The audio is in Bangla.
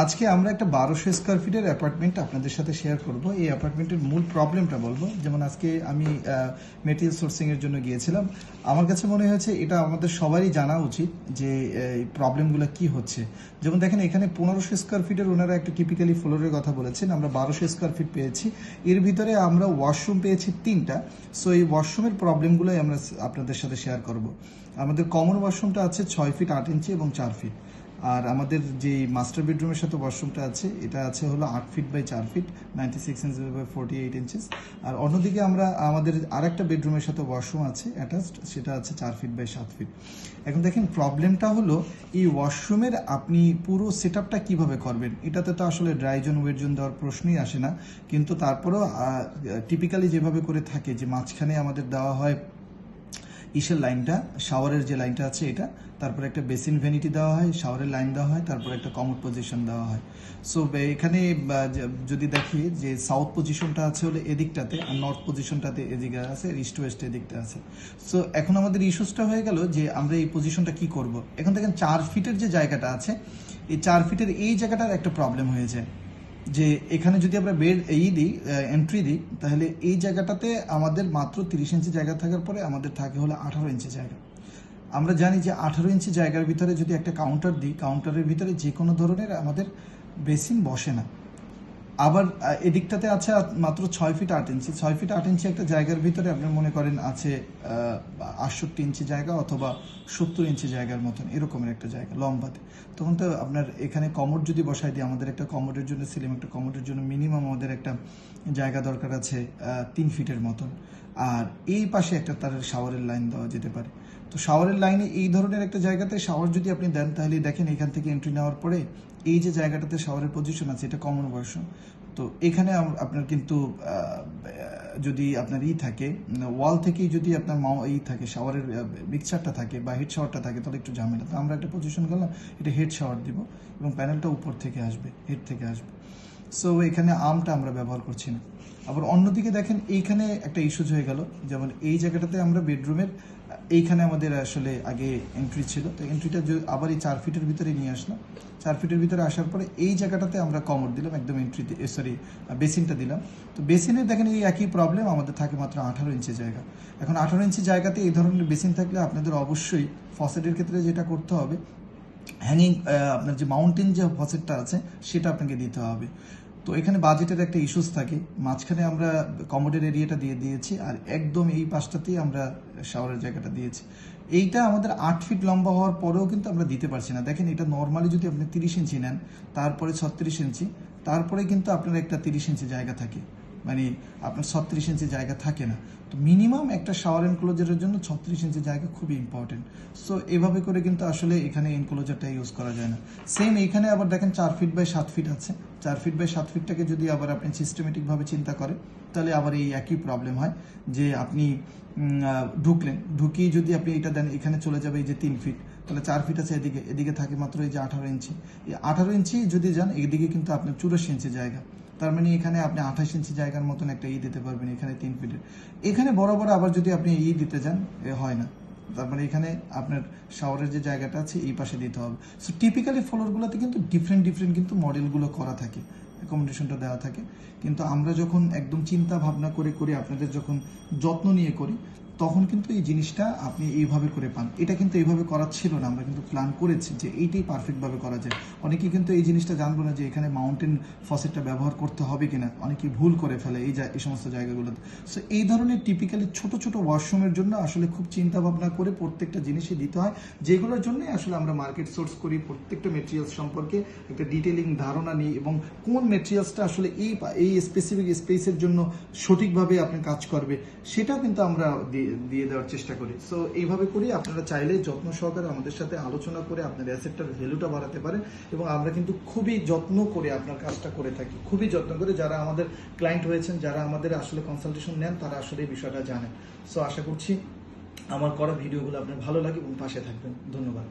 আজকে আমরা একটা বারোশো স্কোয়ার ফিটের অ্যাপার্টমেন্ট আপনাদের সাথে শেয়ার করব। এই অ্যাপার্টমেন্টের মূল প্রবলেমটা বলব। যেমন আজকে আমি মেটেরিয়াল সোর্সিং এর জন্য গিয়েছিলাম। আমার কাছে মনে হয়েছে এটা আমাদের সবারই জানা উচিত যে এই প্রবলেমগুলো কি হচ্ছে। যেমন দেখেন, এখানে পনেরোশো স্কোয়ার ফিটের ওনারা একটা টিপিক্যালি ফ্লোরের কথা বলেছেন। আমরা বারোশো স্কোয়ার ফিট পেয়েছি। এর ভিতরে আমরা ওয়াশরুম পেয়েছি তিনটা। সো এই ওয়াশরুমের প্রবলেমগুলোই আমরা আপনাদের সাথে শেয়ার করব। আমাদের কমন ওয়াশরুমটা আছে ছয় ফিট আট ইঞ্চি এবং চার ফিট আর আমাদের যে মাস্টার বেডরুমের সাথে ওয়াশরুমটা আছে, এটা আছে হলো আট ফিট বাই চার feet ninety six inches by forty eight inches আর অন্যদিকে আমরা, আমাদের আরেকটা বেডরুমের সাথে ওয়াশরুম আছে অ্যাটাচড সেটা আছে চার ফিট বাই সাত ফিট এখন দেখেন প্রবলেমটা হলো, এই ওয়াশরুমের আপনি পুরো সেট আপটা কীভাবে করবেন? এটাতে তো আসলে ড্রাই জোন ওয়েট জোন দেওয়ার প্রশ্নই আসে না। কিন্তু তারপরেও টিপিক্যালি যেভাবে করে থাকে, যে মাঝখানে আমাদের দেওয়া হয় ইসের লাইনটা, শাওয়ারের যে লাইনটা আছে এটা, তারপরে একটা বেসিন ভ্যানিটি দেওয়া হয়, শাওয়ারের লাইন দেওয়া হয়, তারপরে একটা কমোড পজিশন দেওয়া হয়। সো এখানে যদি দেখি যে সাউথ পজিশনটা আছে হলে এদিকটাতে আর নর্থ পজিশনটাতে এদিকে আছে ইস্ট ওয়েস্ট এদিকটা আছে। সো এখন আমাদের ইস্যুসটা হয়ে গেল যে আমরা এই পজিশনটা কি করব। এখন দেখেন, চার ফিটের যে জায়গাটা আছে, এই চার ফিটের এই জায়গাটার একটা প্রবলেম হয়ে যায়। যে এখানে যদি আমরা বেড এই দিই এন্ট্রি দিই, তাহলে এই জায়গাটাতে আমাদের মাত্র তিরিশ ইঞ্চি জায়গা থাকার পরে আমাদের থাকে হলো আঠারো ইঞ্চি জায়গা। আমরা জানি যে আঠারো ইঞ্চি জায়গার ভিতরে যদি একটা কাউন্টার দিই কাউন্টারের ভিতরে যে কোনো ধরনের আমাদের বেসিন বসে না। আবার এদিকটাতে আছে মাত্র ছয় ফিট আট ইঞ্চি। ছয় ফিট আট ইঞ্চি একটা জায়গার ভিতরে আপনি মনে করেন আছে আটষট্টি ইঞ্চি জায়গা অথবা সত্তর ইঞ্চি জায়গার মতন এরকমের একটা জায়গা লম্বাতে। তখন তো আপনার এখানে কমোড যদি বসাই দিই, আমাদের একটা কমোডের জন্য সিলিম একটা কমোডের জন্য মিনিমাম আমাদের একটা জায়গা দরকার আছে তিন ফিটের মতন। আর এই পাশে একটা তার শাওয়ারের লাইন দেওয়া যেতে পারে। তো শাওয়ারের লাইনে এই ধরনের একটা জায়গাতে শাওয়ার যদি আপনি দেন, তাহলে দেখেন এখান থেকে এন্ট্রি নেওয়ার পরে এই যে জায়গাটাতে শাওয়ারের পজিশন আছে, এটা কমন ওয়াশরুম তো এখানে আপনার কিন্তু যদি আপনার ই থাকে ওয়াল থেকেই যদি আপনার মাও, ই থাকে শাওয়ারের মিক্সচারটা থাকে বা হেড শাওয়ারটা থাকে, তাহলে একটু ঝামেলা। তো আমরা একটা পজিশন করলাম এটা হেড শাওয়ার দিব এবং প্যানেলটা উপর থেকে আসবে হেড থেকে আসবে। সো এখানে আমটা আমরা ব্যবহার করছি না। আবার অন্যদিকে দেখেন, এইখানে একটা ইস্যুজ হয়ে গেল। যেমন এই জায়গাটাতে আমরা বেডরুমের, এইখানে আমাদের আসলে আগে এন্ট্রি ছিল। তো এন্ট্রিটা আবার এই চার ফিটের ভিতরে নিয়ে আসলাম। চার ফিটের ভিতরে আসার পরে এই জায়গাটাতে আমরা কমর দিলাম, একদম এন্ট্রি সরি বেসিনটা দিলাম। তো বেসিনে দেখেন এই একই প্রবলেম আমাদের থাকে মাত্র আঠারো ইঞ্চি জায়গা। এখন আঠারো ইঞ্চি জায়গাতে এই ধরনের বেসিন থাকলে আপনাদের অবশ্যই ফসেটের ক্ষেত্রে যেটা করতে হবে হ্যাঙ্গিং আপনার যে মাউন্টেন যে ফসেটটা আছে, সেটা আপনাকে দিতে হবে। তো এখানে বাজেটের একটা ইস্যুস থাকে। মাঝখানে আমরা কমোডের এরিয়াটা দিয়ে দিয়েছি আর একদম এই পাশটাতেই আমরা শাওয়ারের জায়গাটা দিয়েছি। এইটা আমাদের আট ফিট লম্বা হওয়ার পরেও কিন্তু আমরা দিতে পারছি না। দেখেন, এটা নর্মালি যদি আপনি তিরিশ ইঞ্চি নেন, তারপরে ছত্রিশ ইঞ্চি, তারপরে কিন্তু আপনার একটা তিরিশ ইঞ্চি জায়গা থাকে। মানে আপনার ছত্রিশ ইঞ্চি জায়গা থাকে না। তো মিনিমাম একটা শাওয়ার এনক্লোজারের জন্য ছত্রিশ ইঞ্চি জায়গা খুবই ইম্পর্টেন্ট সো এভাবে করে কিন্তু আসলে এখানে এনক্লোজারটা ইউজ করা যায় না। সেম এখানে আবার দেখেন চার ফিট বাই সাত ফিট আছে। চার ফিট বাই সাত ফিটটাকে যদি আবার আপনি সিস্টেমেটিকভাবে চিন্তা করেন, তাহলে আবার এই একই প্রবলেম হয় যে আপনি ঢুকলেন। ঢুকিয়ে যদি আপনি এটা দেন, এখানে চলে যাবে এই যে তিন ফিট তাহলে চার ফিট আছে এদিকে। এদিকে থাকে মাত্র এই যে আঠারো ইঞ্চি এই আঠারো ইঞ্চি যদি যান, এদিকে কিন্তু আপনার চুরাশি ইঞ্চি জায়গা। তার মানে এখানে আপনি আঠাশ ইঞ্চি জায়গার মতন একটা ই দিতে পারবেন, এখানে তিন ফিটের এখানে বড় আবার যদি আপনি ই দিতে যান, এ হয় না। তার মানে এখানে আপনার শাওয়ারের যে জায়গাটা আছে, এই পাশে দিতে হবে। সো টিপিক্যালি ফ্লোরগুলোতে কিন্তু ডিফারেন্ট ডিফারেন্ট কিন্তু মডেলগুলো করা থাকে অ্যাকোমোডেশনটা দেওয়া থাকে। কিন্তু আমরা যখন একদম চিন্তা ভাবনা করে, করি আপনাদের যখন যত্ন নিয়ে করি তখন কিন্তু এই জিনিসটা আপনি এইভাবে করে পান। এটা কিন্তু এইভাবে করা ছিল না, আমরা কিন্তু প্ল্যান করেছি যে এইটাই পারফেক্টভাবে করা যায়। অনেকেই কিন্তু এই জিনিসটা জানব না যে এখানে মাউন্টেন ফসেটটা ব্যবহার করতে হবে কিনা। অনেকেই ভুল করে ফেলে এই এই সমস্ত জায়গাগুলোতে। সো এই ধরনের টিপিক্যালি ছোট ছোট ওয়াশরুমের জন্য আসলে খুব চিন্তা ভাবনা করে প্রত্যেকটা জিনিসই দিতে হয়। যেগুলোর জন্যই আসলে আমরা মার্কেট সোর্স করি, প্রত্যেকটা মেটেরিয়ালস সম্পর্কে একটা ডিটেলিং ধারণা নিই এবং কোন মেটেরিয়ালসটা আসলে এই এই স্পেসিফিক স্পেসের জন্য সঠিকভাবে আপনি কাজ করবে সেটা কিন্তু আমরা দিয়ে দিয়ে দেওয়ার চেষ্টা করি। সো এইভাবে করি আপনারা চাইলে যত্ন সহকারে আমাদের সাথে আলোচনা করে আপনার অ্যাসেটটার ভ্যালুটা বাড়াতে পারেন এবং আমরা কিন্তু খুবই যত্ন করে আপনার কাজটা করে থাকি। খুবই যত্ন করে যারা আমাদের ক্লায়েন্ট হয়েছেন, যারা আমাদের আসলে কনসালটেশন নেন, তারা আসলে এই বিষয়টা জানেন। সো আশা করছি আমার করা ভিডিওগুলো আপনার ভালো লাগে এবং পাশে থাকবেন। ধন্যবাদ।